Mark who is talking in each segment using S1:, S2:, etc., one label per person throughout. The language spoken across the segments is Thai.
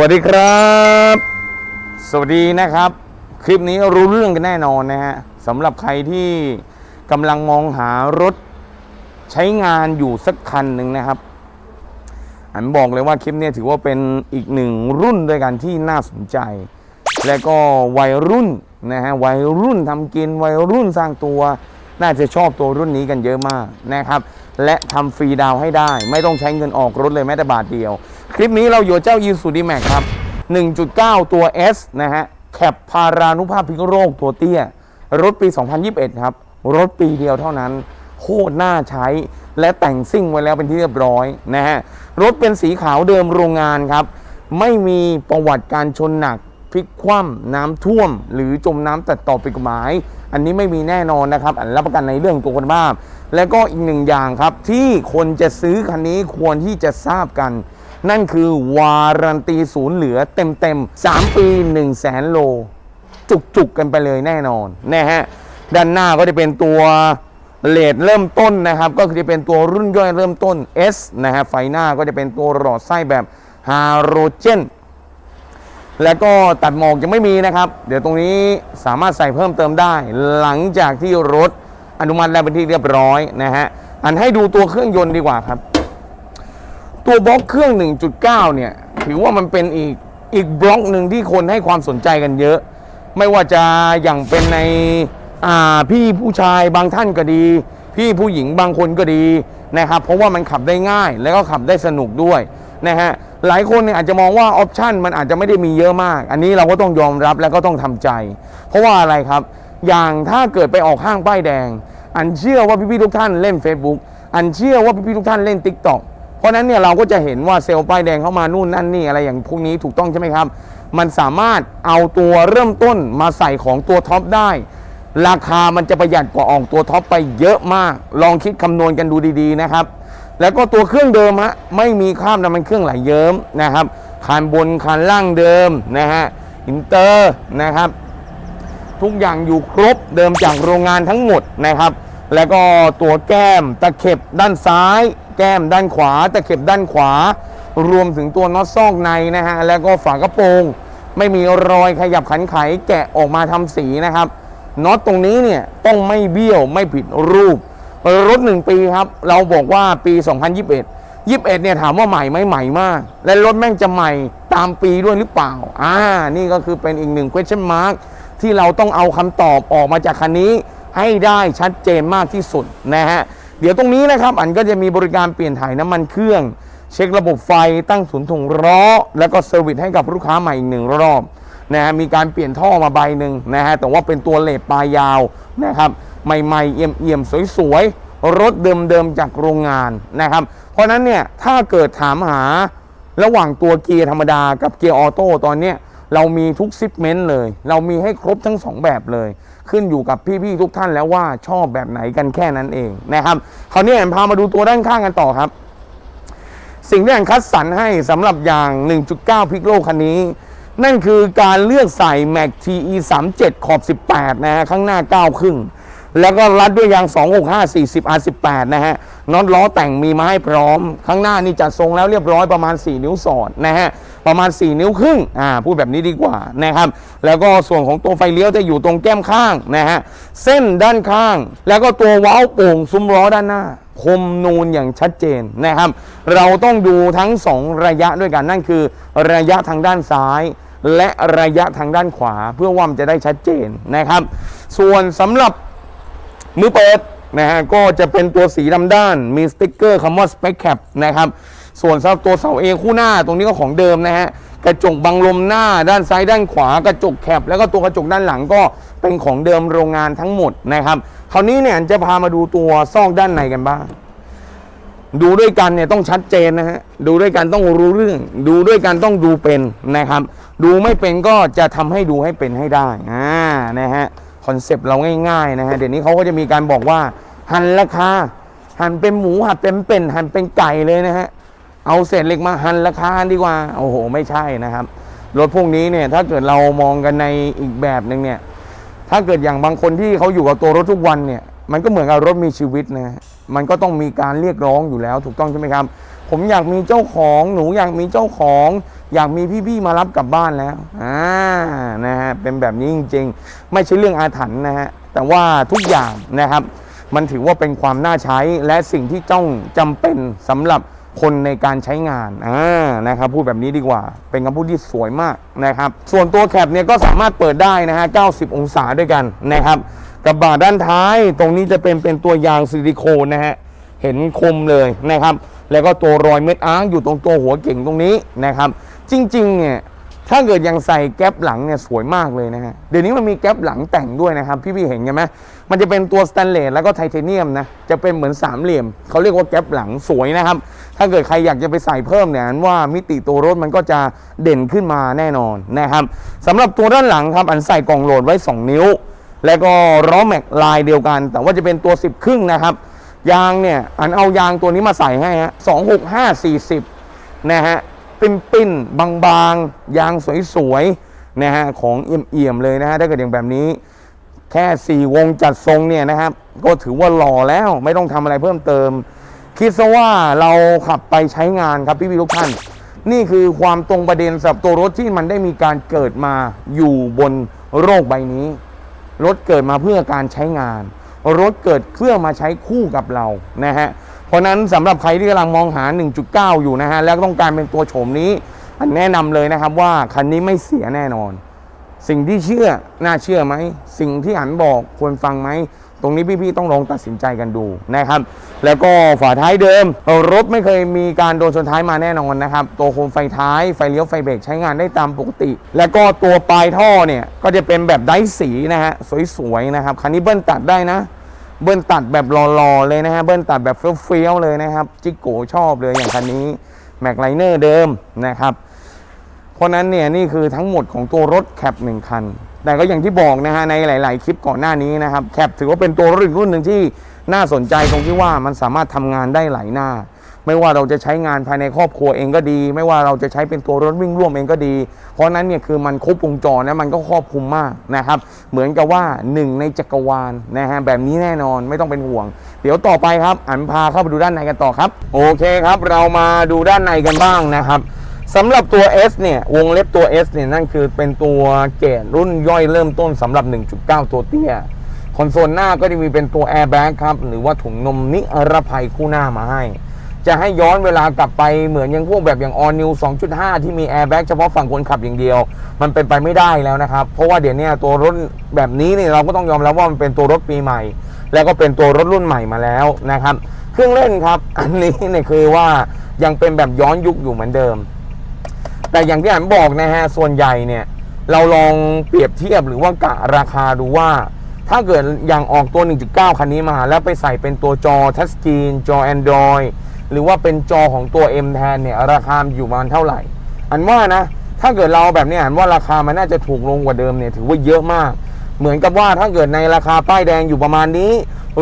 S1: วัสดีครับ สวัสดีนะครับ คลิปนี้รู้เรื่องกันแน่นอนนะฮะสำหรับใครที่กำลังมองหารถใช้งานอยู่สักคันหนึ่งนะครับอันบอกเลยว่าคลิปนี้ถือว่าเป็นอีกหนึ่งรุ่นด้วยกันที่น่าสนใจ และก็วัยรุ่นนะฮะวัยรุ่นทำกินวัยรุ่นสร้างตัว น่าจะชอบตัวรุ่นนี้กันเยอะมากนะครับ และทำฟรีดาวให้ได้ ไม่ต้องใช้เงินออกรถเลยแม้แต่บาทเดียว คลิปนี้เราอยู่เจ้ายูสุดีแม็กครับ 1.9 ตัว S นะฮะแคปพารานุภาพพิกโรคตัวเตี้ย รถปี 2021 ครับ รถปีเดียวเท่านั้นโคตรน่าใช้และแต่งซิ่งไว้แล้วเป็นที่เรียบร้อยนะฮะรถเป็นสีขาวเดิมโรงงานครับ ไม่มีประวัติการชนหนักพลิกคว่ำน้ำท่วม หรือจมน้ำตัดต่อไปกฎหมายอันนี้ไม่มีแน่นอนนะครับ อันรับประกันในเรื่องตัวคุณภาพ และก็อีกหนึ่งอย่างครับ ที่คนจะซื้อคันนี้ควรที่จะทราบกัน นั่นคือวารันตีศูนย์เหลือเต็มๆ3ปี1 0 0 0 0แสนโล จุกๆกันไปเลยแน่นอนนะฮะด้านหน้าก็จะเป็นตัวเลดเริ่มต้นนะครับ ก็คือจะเป็นตัวรุ่นย่อยเริ่มต้น S นะฮะไฟหน้าก็จะเป็นตัวหลอดไส้แบบฮาโรเจน แล้วก็ตัดหมอกยังไม่มีนะครับ เดี๋ยวตรงนี้สามารถใส่เพิ่มเติมได้ หลังจากที่รถอนุมัติแล้วเป็นที่เรียบร้อยนะฮะอันให้ดูตัวเครื่องยนต์ดีกว่าครับ ตัวบล็อกเครื่อง 1.9 เนี่ย ถือว่ามันเป็นอีกอีกบล็อกหนึ่งที่คนให้ความสนใจกันเยอะ ไม่ว่าจะอย่างเป็นในอ่าพี่ผู้ชายบางท่านก็ดี พี่ผู้หญิงบางคนก็ดีนะครับ เพราะว่ามันขับได้ง่ายแล้วก็ขับได้สนุกด้วย นะฮะหลายคนเนี่ยอาจจะมองว่าออปชันมันอาจจะไม่ได้มีเยอะมาก อันนี้เราก็ต้องยอมรับแล้วก็ต้องทำใจ เพราะว่าอะไรครับ อย่างถ้าเกิดไปออกห้างป้ายแดง อันเชื่อว่าพี่ๆทุกท่านเล่น Facebook อันเชื่อว่าพี่ๆทุกท่านเล่น Tik t o อกเพราะฉะนั้นเนี่ยเราก็จะเห็นว่าเซลล์ป้ายแดงเข้ามานู่นนั่นนี่อะไรอย่างพวกนี้ถูกต้องใช่ไหมครับ มันสามารถเอาตัวเริ่มต้นมาใส่ของตัวท็อปได้ ราคามันจะประหยัดกว่าออกตัวท็อปไปเยอะมาก ลองคิดคำนวณกันดูดีๆนะครับ แล้วก็ตัวเครื่องเดิมฮะไม่มีคราบน้ำมันเครื่องไหลเยิ้มนะครับคานบนคานล่างเดิมนะฮะอินเตอร์นะครับ ทุกอย่างอยู่ครบเดิมจากโรงงานทั้งหมดนะครับ แล้วก็ตัวแก้มตะเข็บด้านซ้าย แก้มด้านขวา ตะเข็บด้านขวา รวมถึงตัวน็อตซอกในนะฮะแล้วก็ฝากระโปรง ไม่มีรอยขยับขันไขแกะออกมาทำสีนะครับน็อตตรงนี้เนี่ยต้องไม่เบี้ยวไม่ผิดรูป รถหนึ่งปีครับ เราบอกว่าปี 2021 21เนี่ยถามว่าใหม่ไหมใหม่มาก และรถแม่งจะใหม่ตามปีด้วยหรือเปล่า อ่า นี่ก็คือเป็นอีกหนึ่ง question mark ที่เราต้องเอาคำตอบออกมาจากคันนี้ ให้ได้ชัดเจนมากที่สุดนะฮะ เดี๋ยวตรงนี้นะครับ อันก็จะมีบริการเปลี่ยนถ่ายน้ำมันเครื่อง เช็คระบบไฟตั้งศูนย์ถ่วงล้อแล้วก็เซอร์วิสให้กับลูกค้าใหม่อีกหนึ่งรอบนะฮะมีการเปลี่ยนท่อมาใบหนึ่งนะฮะแต่ว่าเป็นตัวเลดปลายยาวนะครับ ใหม่ๆเอี่ยมๆสวยๆรถเดิมๆจากโรงงานนะครับ เพราะฉะนั้นเนี่ยถ้าเกิดถามหาระหว่างตัวเกียร์ธรรมดากับเกียร์ออโต้ตอนเนี้ยเรามีทุกซิปเมนต์เลย เรามีให้ครบทั้งสองแบบเลย ขึ้นอยู่กับพี่ๆทุกท่านแล้วว่าชอบแบบไหนกันแค่นั้นเองนะครับคราวนี้แอมพามาดูตัวด้านข้างกันต่อครับ สิ่งที่แอนคัดสรรให้สำหรับอย่าง 1.9 พิกโลคันนี้ นั่นคือการเลือกใส่ Mac TE 37ขอบ 18 นะฮะข้างหน้า 9 ครึ่ง แล้วก็รัดด้วยยาง 265 40 R18 นะฮะน็อตล้อแต่งมีมาให้พร้อม ข้างหน้านี่จัดทรงแล้วเรียบร้อยประมาณ 4 นิ้วสอดนะฮะประมาณ 4 นิ้วครึ่งอ่าพูดแบบนี้ดีกว่านะครับแล้วก็ส่วนของตัวไฟเลี้ยวจะอยู่ตรงแก้มข้างนะฮะเส้นด้านข้าง แล้วก็ตัวว้าโป่งซุ้มล้อด้านหน้าคมนูนอย่างชัดเจนนะครับ เราต้องดูทั้ง 2 ระยะด้วยกันนั่นคือ ระยะทางด้านซ้าย และระยะทางด้านขวา เพื่อว่ามันจะได้ชัดเจนนะครับ ส่วนสำหรับ มือเปิดนะฮะก็จะเป็นตัวสีดำด้าน มีสติ๊กเกอร์คำว่า Spec Cap นะครับส่วนสำหรับตัวเสาเอคู่หน้าตรงนี้ก็ของเดิมนะฮะกระจกบังลมหน้าด้านซ้ายด้านขวากระจกแคปแล้วก็ตัวกระจกด้านหลังก็เป็นของเดิมโรงงานทั้งหมดนะครับคราวนี้เนี่ยจะพามาดูตัวซอกด้านในกันบ้าง ดูด้วยกันเนี่ยต้องชัดเจนนะฮะดูด้วยกันต้องรู้เรื่อง ดูด้วยกันต้องดูเป็นนะครับ ดูไม่เป็นก็จะทำให้ดูให้เป็นให้ได้อ่านะฮะ คอนเซปต์เราง่ายๆนะฮะเดี๋ยวนี้เขาก็จะมีการบอกว่า หันราคาหันเป็นหมูหันเป็นเป็ดหันเป็นไก่เลยนะฮะเอาเศษเหล็กมาหันราคาดีกว่าโอ้โห ไม่ใช่นะครับรถพวกนี้เนี่ยถ้าเกิดเรามองกันในอีกแบบหนึ่งเนี่ยถ้าเกิดอย่างบางคนที่เขาอยู่กับตัวรถทุกวันเนี่ยมันก็เหมือนกับรถมีชีวิตนะฮะมันก็ต้องมีการเรียกร้องอยู่แล้ว ถูกต้องใช่ไหมครับ ผมอยากมีเจ้าของหนูอยากมีเจ้าของ อยากมีพี่ๆมารับกลับบ้านแล้วอ่านะฮะเป็นแบบนี้จริงๆ ไม่ใช่เรื่องอาถรรพ์นะฮะแต่ว่าทุกอย่างนะครับ มันถือว่าเป็นความน่าใช้และสิ่งที่จ้องจำเป็นสำหรับคนในการใช้งานอ่านะครับพูดแบบนี้ดีกว่า เป็นคำพูดที่สวยมากนะครับ ส่วนตัวแคปเนี่ยก็สามารถเปิดได้นะฮะ 90 องศาด้วยกันนะครับกระบะด้านท้ายตรงนี้จะเป็นเป็นตัวยางซิลิโคนนะฮะ เห็นคมเลยนะครับ แล้วก็ตัวรอยเม็ดอาร์อยู่ตรงตัวหัวเก่งตรงนี้นะครับ จริงๆเนี่ยถ้าเกิดยังใส่แก๊ปหลังเนี่ยสวยมากเลยนะฮะเดี๋ยวนี้มันมีแก๊ปหลังแต่งด้วยนะครับ พี่ๆเห็นไหมมันจะเป็นตัวสแตนเลสแล้วก็ไทเทเนียมนะจะเป็นเหมือนสามเหลี่ยมเขาเรียกว่าแก๊ปหลังสวยนะครับ ถ้าเกิดใครอยากจะไปใส่เพิ่มเนี่ยอันว่ามิติตัวรถมันก็จะเด่นขึ้นมาแน่นอนนะครับสำหรับตัวด้านหลังครับอันใส่กล่องโหลดไว้ 2 นิ้ว แล้วก็ล้อแม็กลายเดียวกัน แต่ว่าจะเป็นตัว 10 ครึ่งนะครับ ยางเนี่ยอันเอายางตัวนี้มาใส่ให้ฮะสองหกห้าสี่สิบนะฮะปิ้นปิ้นบางบางยางสวยๆนะฮะของเอี่ยมๆเลยนะฮะถ้าเกิดอย่างแบบนี้ แค่4วงจัดทรงเนี่ยนะครับ ก็ถือว่าหล่อแล้วไม่ต้องทำอะไรเพิ่มเติม คิดซะว่าเราขับไปใช้งานครับพี่พี่ทุกท่าน นี่คือความตรงประเด็นสำหรับตัวรถที่มันได้มีการเกิดมาอยู่บนโลกใบนี้ รถเกิดมาเพื่อการใช้งาน รถเกิดเพื่องมาใช้คู่กับเรานะฮะเพราะฉะนั้นสำหรับใครที่กำลังมองหา 1.9 อยู่นะฮะแล้วต้องการเป็นตัวโฉมนี้อันแนะนำเลยนะครับว่าคันนี้ไม่เสียแน่นอน สิ่งที่เชื่อน่าเชื่อไหม สิ่งที่อันบอกควรฟังไหมตรงนี้พี่ๆต้องลองตัดสินใจกันดูนะครับ แล้วก็ฝาท้ายเดิม รถไม่เคยมีการโดนชนท้ายมาแน่นอนนะครับ ตัวโคมไฟท้ายไฟเลี้ยวไฟเบรกใช้งานได้ตามปกติ แล้วก็ตัวปลายท่อเนี่ยก็จะเป็นแบบไดสีนะฮะสวยๆนะครับคันนี้เบิ้ลตัดได้นะ เบิ้ลตัดแบบหล่อๆเลยนะฮะเบิ้ลตัดแบบเฟี้ยวๆเลยนะครับจิกโกชอบเลยอย่างคันนี้แม็กไลเนอร์เดิมนะครับ เพราะนั้นเนี่ยนี่คือทั้งหมดของตัวรถแคปหนึ่งคัน แต่ก็อย่างที่บอกนะฮะในหลาย ๆ คลิปก่อนหน้านี้นะครับแคปถือว่าเป็นตัวรถรุ่นหนึ่งที่น่าสนใจตรงที่ว่ามันสามารถทำงานได้หลายหน้า ไม่ว่าเราจะใช้งานภายในครอบครัวเองก็ดี ไม่ว่าเราจะใช้เป็นตัวรถวิ่งร่วมเองก็ดี เพราะนั้นเนี่ยคือมันครบวงจรนะมันก็ครอบคลุมมากนะครับ เหมือนกับว่าหนึ่งในจักรวาลนะฮะแบบนี้แน่นอนไม่ต้องเป็นห่วง เดี๋ยวต่อไปครับอันพาเข้าไปดูด้านในกันต่อครับ โอเคครับ เรามาดูด้านในกันบ้างนะครับสำหรับตัว S เนี่ย วงเล็บตัว S เนี่ย นั่นคือเป็นตัวเกรดรุ่นย่อยเริ่มต้นสำหรับ 1.9 ตัวเตี้ย คอนโซลหน้าก็จะมีเป็นตัว Airbag ครับ หรือว่าถุงนมนิรภัยคู่หน้ามาให้ จะให้ย้อนเวลากลับไปเหมือนอยังพวกแบบอย่าง All New 2.5 ที่มี Airbag เฉพาะฝั่งคนขับอย่างเดียว มันเป็นไปไม่ได้แล้วนะครับ เพราะว่าเดี๋ยวนี้ตัวรถแบบนี้เนี่ยเราก็ต้องยอมรับว่ามันเป็นตัวรถปีใหม่ แล้วก็เป็นตัวรถรุ่นใหม่มาแล้วนะครับ เครื่องเล่นครับ อันนี้เนี่ยคือว่ายังเป็นแบบย้อนยุคอยู่เหมือนเดิม แต่อย่างที่อันบอกนะฮะส่วนใหญ่เนี่ยเราลองเปรียบเทียบหรือว่ากะราคาดูว่าถ้าเกิดอย่างออกตัว 1.9 คันนี้มา แล้วไปใส่เป็นตัวจอทัชสกรีนจอ Android หรือว่าเป็นจอของตัว M แทนเนี่ยราคาอยู่ประมาณเท่าไหร่ อันว่านะ ถ้าเกิดเราแบบเนี้ยอันว่าราคามันน่าจะถูกลงกว่าเดิมเนี่ยถือว่าเยอะมาก เหมือนกับว่าถ้าเกิดในราคาป้ายแดงอยู่ประมาณนี้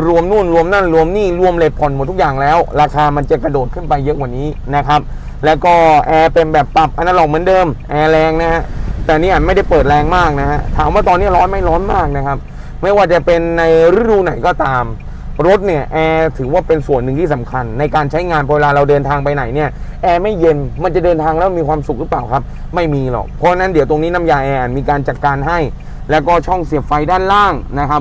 S1: รวมนู่นรวมนั่นรวมนี่รวมเลทผ่อนหมดทุกอย่างแล้ว ราคามันจะกระโดดขึ้นไปเยอะกว่านี้นะครับแล้วก็แอร์เป็นแบบปรับอนาล็อกเหมือนเดิมแอร์แรงนะฮะแต่นี่อันไม่ได้เปิดแรงมากนะฮะถามว่าตอนนี้ร้อนไม่ร้อนมากนะครับ ไม่ว่าจะเป็นในฤดูไหนก็ตาม รถเนี่ยแอร์ถือว่าเป็นส่วนหนึ่งที่สำคัญ ในการใช้งานพอเวลาเราเดินทางไปไหนเนี่ยแอร์ไม่เย็นมันจะเดินทางแล้วมีความสุขหรือเปล่าครับ ไม่มีหรอกเพราะนั้นเดี๋ยวตรงนี้น้ำยาแอร์มีการจัดการให้ แล้วก็ช่องเสียบไฟด้านล่างนะครับ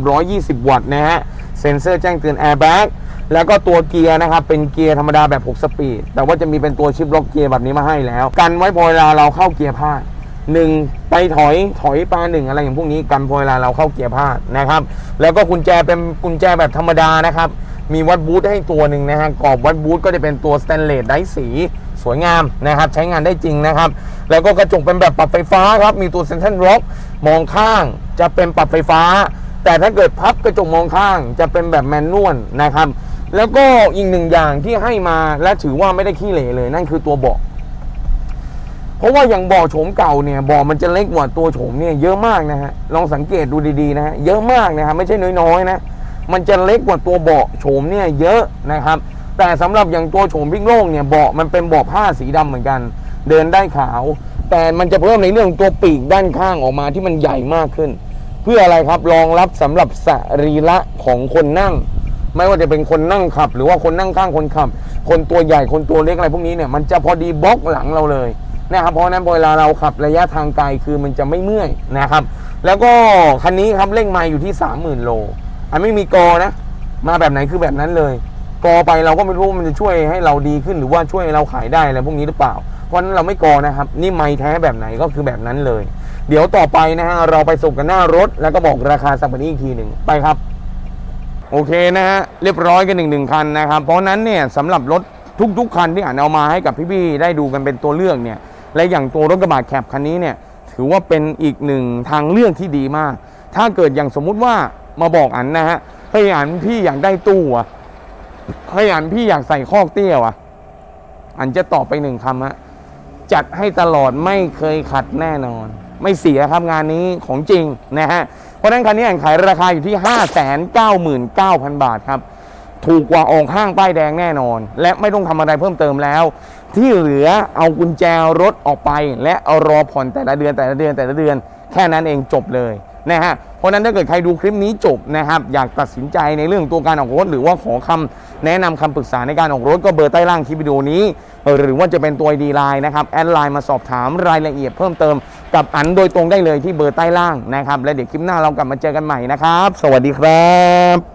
S1: 120 วัตต์นะฮะเซ็นเซอร์แจ้งเตือนแอร์แบ็กแล้วก็ตัวเกียร์นะครับ เป็นเกียร์ธรรมดาแบบ 6 สปีด แต่ว่าจะมีเป็นตัวชิปล็อกเกียร์แบบนี้มาให้แล้ว กันไว้พอเวลาเราเข้าเกียร์พลาด หนึ่งไปถอยถอยปลาหนึ่งอะไรอย่างพวกนี้กันพอเวลาเราเข้าเกียร์พลาดนะครับ แล้วก็กุญแจเป็นกุญแจแบบธรรมดานะครับ มีวัดบูทให้ตัวหนึ่งนะฮะกรอบวัดบูทก็จะเป็นตัวสแตนเลสไดสีสวยงามนะครับ ใช้งานได้จริงนะครับ แล้วก็กระจกเป็นแบบปรับไฟฟ้าครับ มีตัวเซนทรัลล็อกมองข้างจะเป็นปรับไฟฟ้า แต่ถ้าเกิดพับกระจกมองข้างจะเป็นแบบแมนนวลนะครับ แล้วก็อีกหนึ่งอย่างที่ให้มาและถือว่าไม่ได้ขี้เหร่เลย นั่นคือตัวเบาะ ราะว่าอย่างบ่อโฉมเก่าเนี่ยบ่อมันจะเล็กกว่าตัวโฉมเนี่ยเยอะมากนะฮะลองสังเกตดูดีๆนะฮะเยอะมากนะครับไม่ใช่น้อยๆนะมันจะเล็กกว่าตัวเบาะโฉมเนี่ยเยอะนะครับ แต่สำหรับอย่างตัวโฉมพิกโลกเนี่ยเบาะมันเป็นเบาะผ้าสีดำเหมือนกัน เดินได้ขาว แต่มันจะเพิ่มในเรื่องตัวปีกด้านข้างออกมาที่มันใหญ่มากขึ้น เพื่ออะไรครับรองรับสำหรับสรีระของคนนั่ง ไม่ว่าจะเป็นคนนั่งขับ หรือว่าคนนั่งข้างคนขับ คนตัวใหญ่คนตัวเล็กอะไรพวกนี้เนี่ยมันจะพอดีบล็อกหลังเราเลย นะครับเพราะนั้นเวลาเราขับระยะทางไกลคือมันจะไม่เมื่อยนะครับ แล้วก็คันนี้ครับเร่งไมาอยู่ที่ 30,000 โล อันไม่มีกอนะ มาแบบไหนคือแบบนั้นเลย กอไปเราก็ไม่รู้ว่ามันจะช่วยให้เราดีขึ้นหรือว่าช่วยให้เราขายได้อะไรพวกนี้หรือเปล่า เพราะนั้นเราไม่กอนะครับ นี่ไม้แท้แบบไหนก็คือแบบนั้นเลย เดี๋ยวต่อไปนะฮะเราไปส่งกันหน้ารถ แล้วก็บอกราคาสักวันนี้อีกทีหนึ่งไปครับโอเคนะฮะเรียบร้อยกันหนึ่งหนึ่งคันนะครับ เพราะฉะนั้นเนี่ยสำหรับรถทุกๆคันที่อ่านเอามาให้กับพี่ๆได้ดูกันเป็นตัวเลือกเนี่ย และอย่างตัวรถกระบะแคปคันนี้เนี่ยถือว่าเป็นอีกหนึ่งทางเลือกที่ดีมาก ถ้าเกิดอย่างสมมุติว่ามาบอกอันนะฮะเฮ้ยอันพี่อยากได้ตู้อะเฮ้ยอันพี่อยากใส่คอกเตี้ยว่ะอันจะตอบไปหนึ่งคำฮะจัดให้ตลอดไม่เคยขัดแน่นอน ไม่เสียครับงานนี้ของจริงนะฮะเพราะนั้นคันนี้อ่านขายราคาอยู่ที่ 5 9 9 0 0 0 บาทครับ ถูกกว่าออกห้างป้ายแดงแน่นอน และไม่ต้องทำอะไรเพิ่มเติมแล้ว ที่เหลือเอากุญแจรถออกไป และเอารอผ่อนแต่ละเดือนแต่ละเดือนแต่ละเดือน แค่นั้นเองจบเลยนะฮะเพราะนั้นถ้าเกิดใครดูคลิปนี้จบนะครับ อยากตัดสินใจในเรื่องตัวการออกรถ หรือว่าขอคำแนะนำคำปรึกษาในการออกรถก็เบอร์ใต้ล่างคลิปวิดีโอนี้ หรือว่าจะเป็นตัวดีไลน์นะครับแอดไลน์มาสอบถามรายละเอียดเพิ่มเติมกับอันโดยตรงได้เลยที่เบอร์ใต้ล่างนะครับ และเดี๋ยวคลิปหน้าเรากลับมาเจอกันใหม่นะครับ สวัสดีครับ